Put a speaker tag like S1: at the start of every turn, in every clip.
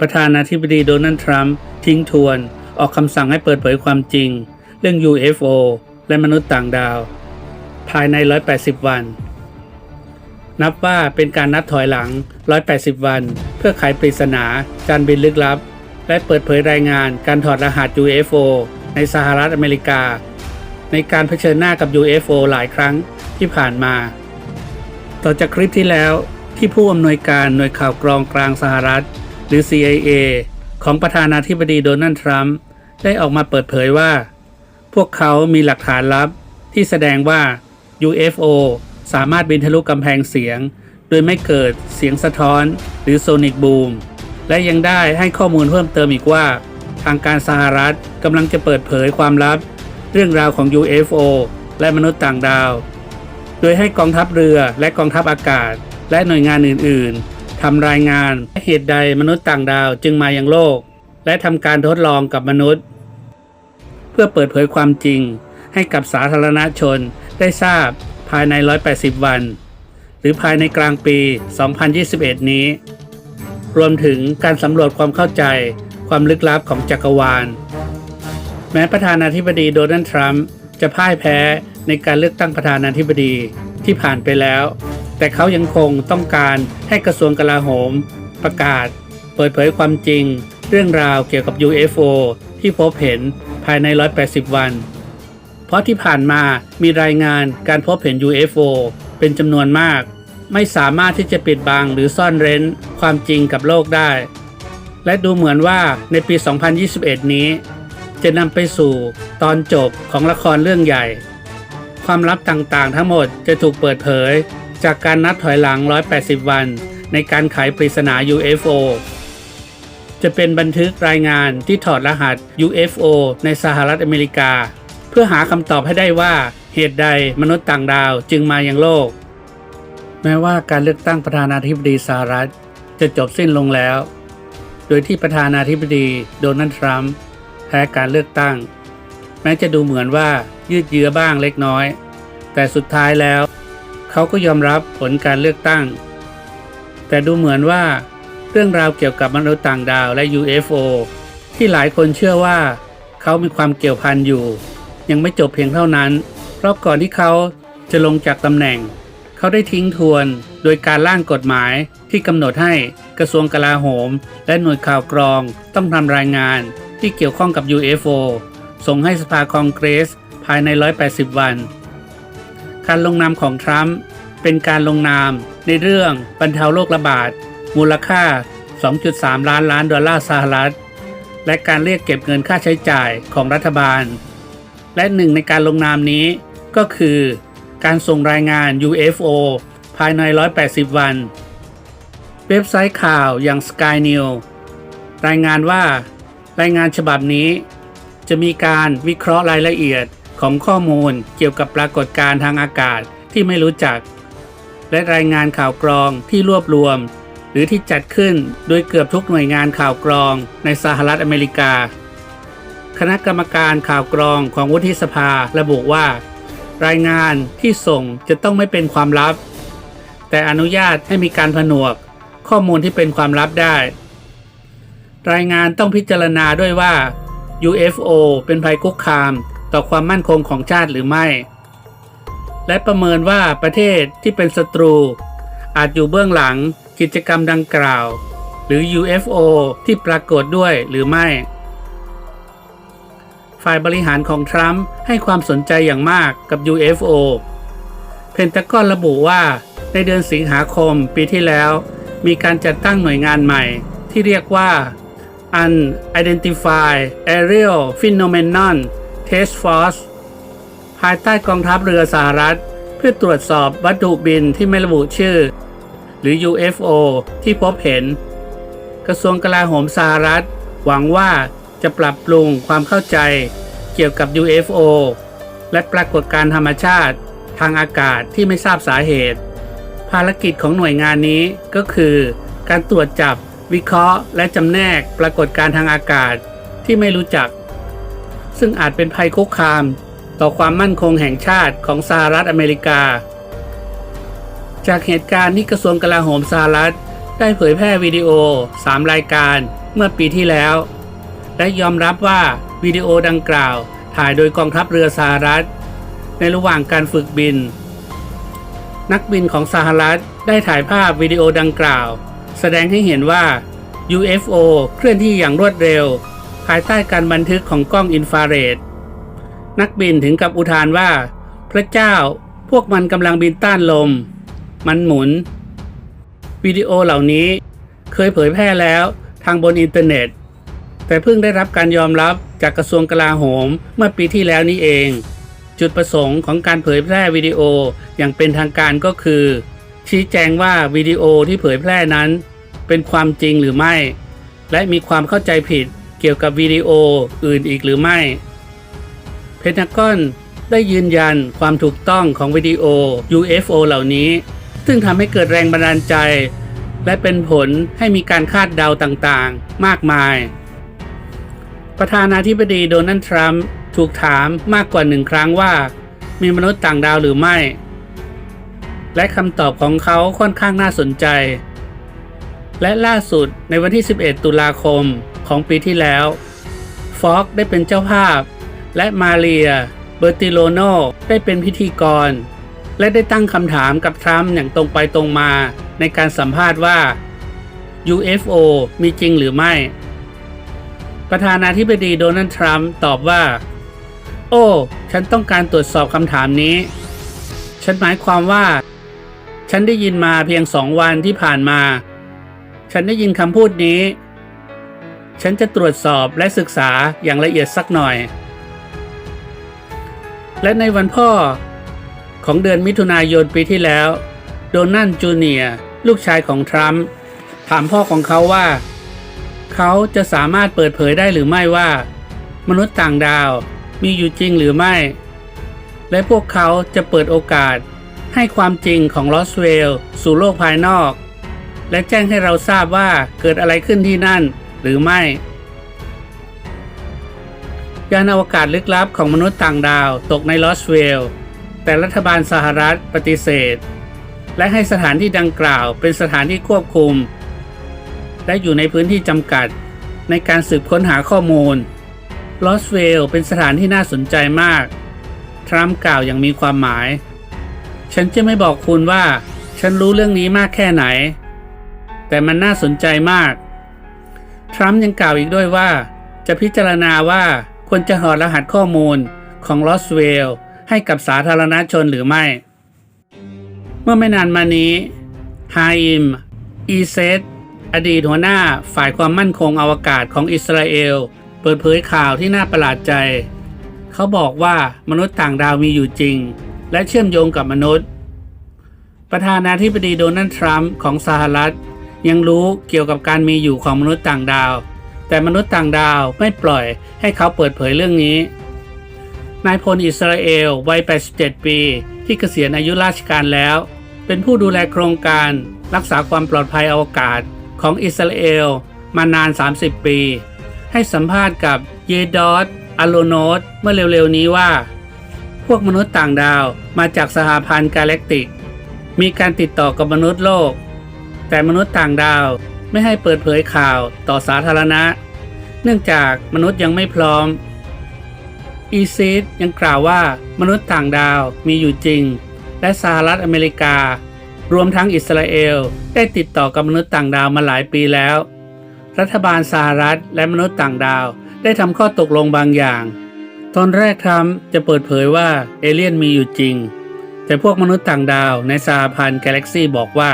S1: ประธานาธิบดีโดนัลด์ทรัมป์ทิ้งทวน ออกคำสั่งให้เปิดเผยความจริง เรื่อง UFO และมนุษย์ต่างดาว ภายใน 180 วัน นับว่าเป็นการนับถอยหลัง 180 วัน เพื่อไขปริศนาการบินลึกลับ และเปิดเผยรายงานการถอดรหัส UFO ในสหรัฐอเมริกา ในการเผชิญหน้ากับ UFO หลายครั้งที่ผ่านมา ต่อจากคลิปที่แล้วที่ผู้อำนวยการหน่วยข่าวกรองกลางสหรัฐ หรือ CIA ของประธานาธิบดีโดนัลด์ทรัมป์ได้ออกมาเปิดเผยว่า พวกเขามีหลักฐานลับที่แสดงว่า UFO สามารถบินทะลุกำแพงเสียง โดยไม่เกิดเสียงสะท้อนหรือโซนิกบูมและยังได้ให้ข้อมูลเพิ่มเติมอีกว่า ทางการสหรัฐกำลังจะเปิดเผยความลับ เรื่องราวของ UFO และมนุษย์ต่างดาว โดยให้กองทัพเรือและกองทัพอากาศ และหน่วยงานอื่น ๆ ทำรายงานเหตุใดมนุษย์ต่างดาวจึงมายังโลก และทำการทดลองกับมนุษย์ เพื่อเปิดเผยความจริงให้กับสาธารณชนได้ทราบภายใน 180 วัน หรือภายในกลางปี 2021 นี้ รวมถึงการสำรวจความเข้าใจความลึกลับของจักรวาล แม้ประธานาธิบดีโดนัลด์ทรัมป์จะพ่ายแพ้ในการเลือกตั้งประธานาธิบดีที่ผ่านไปแล้ว แต่เขายังคงต้องการให้กระทรวงกลาโหม ประกาศ เปิดเผยความจริง เรื่องราวเกี่ยวกับ UFO ที่พบเห็นภายใน 180 วัน เพราะที่ผ่านมามีรายงานการพบเห็น UFO เป็นจำนวนมาก ไม่สามารถที่จะปิดบังหรือซ่อนเร้นความจริงกับโลกได้ และดูเหมือนว่าในปี 2021 นี้ จะนำไปสู่ตอนจบของละครเรื่องใหญ่ ความลับต่างๆ ทั้งหมดจะถูกเปิดเผย จากการนับถอยหลัง 180 วัน ในการไขปริศนา UFO จะเป็นบันทึกรายงานที่ถอดรหัส UFO ในสหรัฐอเมริกา เพื่อหาคำตอบให้ได้ว่าเหตุใดมนุษย์ต่างดาวจึงมายังโลก แม้ว่าการเลือกตั้งประธานาธิบดีสหรัฐ จะจบสิ้นลงแล้ว โดยที่ประธานาธิบดีโดนัลด์ทรัมป์แพ้การเลือกตั้ง แม้จะดูเหมือนว่ายืดเยื้อบ้างเล็กน้อย แต่สุดท้ายแล้ว เขาก็ยอมรับผลการเลือกตั้ง แต่ดูเหมือนว่าเรื่องราวเกี่ยวกับมนุษย์ต่างดาวและ UFO ที่หลายคนเชื่อว่า เขามีความเกี่ยวพันอยู่ ยังไม่จบเพียงเท่านั้น เพราะก่อนที่เขาจะลงจากตำแหน่ง เขาได้ทิ้งทวนโดยการร่างกฎหมายที่กำหนดให้กระทรวงกลาโหม และหน่วยข่าวกรองต้องทำรายงานที่เกี่ยวข้องกับ UFO ส่งให้สภาคองเกรส ภายใน 180 วัน การลงนามของทรัมป์เป็นการลงนามในเรื่องบรรเทาโรคระบาด มูลค่า 2.3 ล้านล้านดอลลาร์สหรัฐ และการเรียกเก็บเงินค่าใช้จ่ายของรัฐบาล และหนึ่งในการลงนามนี้ก็คือการส่งรายงาน UFO ภายใน 180 วัน เว็บไซต์ข่าวอย่าง Sky News รายงานว่ารายงานฉบับนี้ จะมีการวิเคราะห์รายละเอียด ของข้อมูลเกี่ยวกับปรากฏการณ์ทางอากาศที่ไม่รู้จัก และรายงานข่าวกรองที่รวบรวม หรือที่จัดขึ้นโดยเกือบทุกหน่วยงานข่าวกรองในสหรัฐอเมริกา คณะกรรมการข่าวกรองของวุฒิสภาระบุว่า รายงานที่ส่งจะต้องไม่เป็นความลับ แต่อนุญาตให้มีการผนวก ข้อมูลที่เป็นความลับได้ รายงานต้องพิจารณาด้วยว่า UFO เป็นภัยคุกคาม ต่อความมั่นคงของชาติหรือไม่ และประเมินว่าประเทศที่เป็นศัตรู อาจอยู่เบื้องหลังกิจกรรมดังกล่าว หรือ UFO ที่ปรากฏด้วยหรือไม่ ฝ่ายบริหารของทรัมป์ให้ความสนใจอย่างมากกับ UFO เพนตากอนระบุว่าในเดือนสิงหาคมปีที่แล้ว มีการจัดตั้งหน่วยงานใหม่ที่เรียกว่า Unidentified Aerial Phenomenon Task Force ภายใต้กองทัพเรือสหรัฐ เพื่อตรวจสอบวัตถุบินที่ไม่ระบุชื่อ หรือ UFO ที่พบเห็น กระทรวงกลาโหมสหรัฐ หวังว่าจะปรับปรุงความเข้าใจเกี่ยวกับ UFO และปรากฏการธรรมชาติทางอากาศที่ไม่ทราบสาเหตุ ภารกิจของหน่วยงานนี้ก็คือ การตรวจจับวิเคราะห์ และจำแนกปรากฏการทางอากาศที่ไม่รู้จัก ซึ่งอาจเป็นภัยคุกคาม ต่อความมั่นคงแห่งชาติของสหรัฐอเมริกา จากเหตุการณ์ที่กระทรวงกลาโหมสหรัฐ ได้เผยแพร่วิดีโอ 3 รายการเมื่อปีที่แล้ว และยอมรับว่าวิดีโอดังกล่าวถ่ายโดยกองทัพเรือสหรัฐ ในระหว่างการฝึกบิน นักบินของสหรัฐได้ถ่ายภาพวิดีโอดังกล่าว แสดงให้เห็นว่า UFO เคลื่อนที่อย่างรวดเร็ว ภายใต้การบันทึกของกล้องอินฟราเรด นักบินถึงกับอุทานว่า พระเจ้าพวกมันกำลังบินต้านลม มันหมุน วิดีโอเหล่านี้เคยเผยแพร่แล้วทางบนอินเทอร์เน็ต แต่เพิ่งได้รับการยอมรับจากกระทรวงกลาโหมเมื่อปีที่แล้วนี้เอง จุดประสงค์ของการเผยแพร่วิดีโออย่างเป็นทางการก็คือ ชี้แจงว่าวิดีโอที่เผยแพร่นั้น เป็นความจริงหรือไม่ และมีความเข้าใจผิด เกี่ยวกับวิดีโออื่นอีกหรือไม่ เพนทากอนได้ยืนยันความถูกต้องของวิดีโอ UFO เหล่านี้ ซึ่งทำให้เกิดแรงบันดาลใจ และเป็นผลให้มีการคาดเดาต่างๆ มากมาย ประธานาธิบดีโดนัลด์ทรัมป์ถูกถามมากกว่าหนึ่งครั้งว่า มีมนุษย์ต่างดาวหรือไม่ และคำตอบของเขาค่อนข้างน่าสนใจ และล่าสุดในวันที่ 11 ตุลาคม ของปีที่แล้ว ฟอกได้เป็นเจ้าภาพ และมาเรีย เบอร์ติโลโนได้เป็นพิธีกร และได้ตั้งคำถามกับทรัมป์อย่างตรงไปตรงมาในการสัมภาษณ์ว่า UFO มีจริงหรือไม่ ประธานาธิบดีโดนัลด์ทรัมป์ตอบว่า โอ้ ฉันต้องการตรวจสอบคำถามนี้ ฉันหมายความว่า ฉันได้ยินมาเพียงสองวันที่ผ่านมา ฉันได้ยินคำพูดนี้ ฉันจะตรวจสอบและศึกษาอย่างละเอียดสักหน่อย และในวันพ่อของเดือนมิถุนายนปีที่แล้ว โดนัลด์จูเนียลูกชายของทรัมป์ถามพ่อของเขาว่า เขาจะสามารถเปิดเผยได้หรือไม่ว่า มนุษย์ต่างดาวมีอยู่จริงหรือไม่ และพวกเขาจะเปิดโอกาสให้ความจริงของลอสเวลสู่โลกภายนอก และแจ้งให้เราทราบว่าเกิดอะไรขึ้นที่นั่น หรือไม่ ยานอวกาศลึกลับของมนุษย์ต่างดาวตกในลอสเวล แต่รัฐบาลสหรัฐปฏิเสธ และให้สถานที่ดังกล่าวเป็นสถานที่ควบคุม และอยู่ในพื้นที่จำกัดในการสืบค้นหาข้อมูลลอสเวลเป็นสถานที่น่าสนใจมาก ทรัมป์กล่าวอย่างมีความหมาย ฉันจะไม่บอกคุณว่า ฉันรู้เรื่องนี้มากแค่ไหน แต่มันน่าสนใจมาก ทรัมป์ยังกล่าวอีกด้วยว่า จะพิจารณาว่าควรจะถอดรหัสข้อมูลของลอสเวลให้กับสาธารณชนหรือไม่ เมื่อไม่นานมานี้ฮาอิม อีเซตอดีตหัวหน้าฝ่ายความมั่นคงอวกาศของอิสราเอล เปิดเผยข่าวที่น่าประหลาดใจ เขาบอกว่ามนุษย์ต่างดาวมีอยู่จริง และเชื่อมโยงกับมนุษย์ ประธานาธิบดีโดนัลด์ทรัมป์ของสหรัฐ ยังรู้เกี่ยวกับการมีอยู่ของมนุษย์ต่างดาว แต่มนุษย์ต่างดาวไม่ปล่อยให้เขาเปิดเผยเรื่องนี้ นายพลอิสราเอลวัย 87 ปี ที่เกษียณอายุราชการแล้ว เป็นผู้ดูแลโครงการรักษาความปลอดภัยอวกาศของอิสราเอลมานาน 30 ปี ให้สัมภาษณ์กับเยดอสอโลโนสเมื่อเร็วๆนี้ว่า พวกมนุษย์ต่างดาวมาจากสหพันธ์กาแล็กติก มีการติดต่อกับมนุษย์โลก แต่มนุษย์ต่างดาวไม่ให้เปิดเผยข่าวต่อสาธารณะ เนื่องจากมนุษย์ยังไม่พร้อม อีซีดยังกล่าวว่ามนุษย์ต่างดาวมีอยู่จริง และสหรัฐอเมริกา รวมทั้งอิสราเอล ได้ติดต่อกับมนุษย์ต่างดาวมาหลายปีแล้ว รัฐบาลสหรัฐและมนุษย์ต่างดาวได้ทำข้อตกลงบางอย่าง ตอนแรกทรัมป์จะเปิดเผยว่าเอเลี่ยนมีอยู่จริง แต่พวกมนุษย์ต่างดาวในสหพันธ์กาแล็กซี่บอกว่า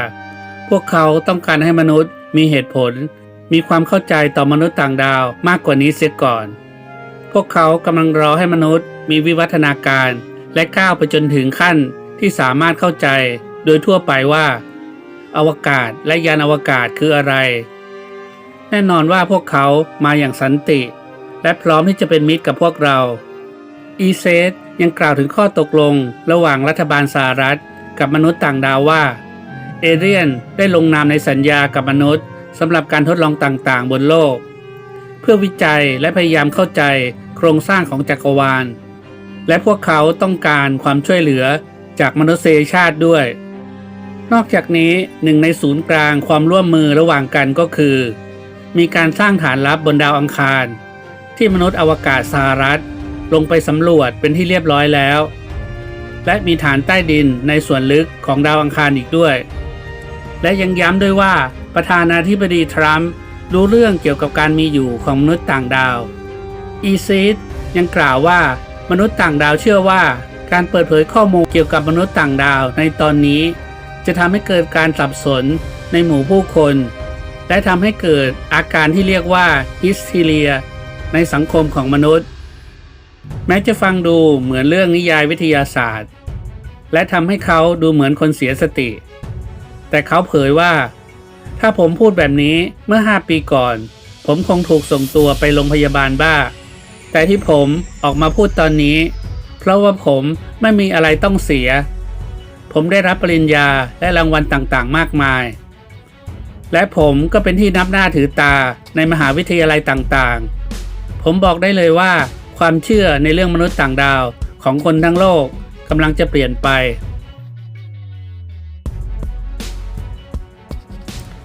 S1: พวกเขาต้องการให้มนุษย์มีเหตุผล มีความเข้าใจต่อมนุษย์ต่างดาวมากกว่านี้เสียก่อน พวกเขากำลังรอให้มนุษย์มีวิวัฒนาการและก้าวไปจนถึงขั้นที่สามารถเข้าใจโดยทั่วไปว่า อวกาศและยานอวกาศคืออะไร แน่นอนว่าพวกเขามาอย่างสันติ และพร้อมที่จะเป็นมิตรกับพวกเรา อีเซตยังกล่าวถึงข้อตกลงระหว่างรัฐบาลสหรัฐ กับมนุษย์ต่างดาวว่า เอเรียนได้ลงนามในสัญญากับมนุษย์สำหรับการทดลองต่างๆ บนโลก เพื่อวิจัยและพยายามเข้าใจโครงสร้างของจักรวาล และพวกเขาต้องการความช่วยเหลือจากมนุษยชาติด้วย นอกจากนี้หนึ่งในศูนย์กลางความร่วมมือระหว่างกันก็คือ มีการสร้างฐานลับบนดาวอังคาร ที่มนุษย์อวกาศสหรัฐ ลงไปสำรวจเป็นที่เรียบร้อยแล้ว และมีฐานใต้ดินในส่วนลึกของดาวอังคารอีกด้วย และยังย้ำด้วยว่าประธานาธิบดีทรัมป์รู้เรื่องเกี่ยวกับการมีอยู่ของมนุษย์ต่างดาว อีซีดยังกล่าวว่ามนุษย์ต่างดาวเชื่อว่า การเปิดเผยข้อมูลเกี่ยวกับมนุษย์ต่างดาวในตอนนี้ จะทำให้เกิดการสับสนในหมู่ผู้คน และทำให้เกิดอาการที่เรียกว่าฮิสทีเรีย ในสังคมของมนุษย์ แม้จะฟังดูเหมือนเรื่องนิยายวิทยาศาสตร์ และทำให้เขาดูเหมือนคนเสียสติ แต่เขาเผยว่า ถ้าผมพูดแบบนี้เมื่อ 5 ปีก่อน ผมคงถูกส่งตัวไปโรงพยาบาลบ้า แต่ที่ผมออกมาพูดตอนนี้ เพราะว่าผมไม่มีอะไรต้องเสีย ผมได้รับปริญญาและรางวัลต่างๆ มากมาย และผมก็เป็นที่นับหน้าถือตาในมหาวิทยาลัยต่างๆ ผมบอกได้เลยว่าความเชื่อในเรื่องมนุษย์ต่างดาวของคนทั้งโลกกำลังจะเปลี่ยนไป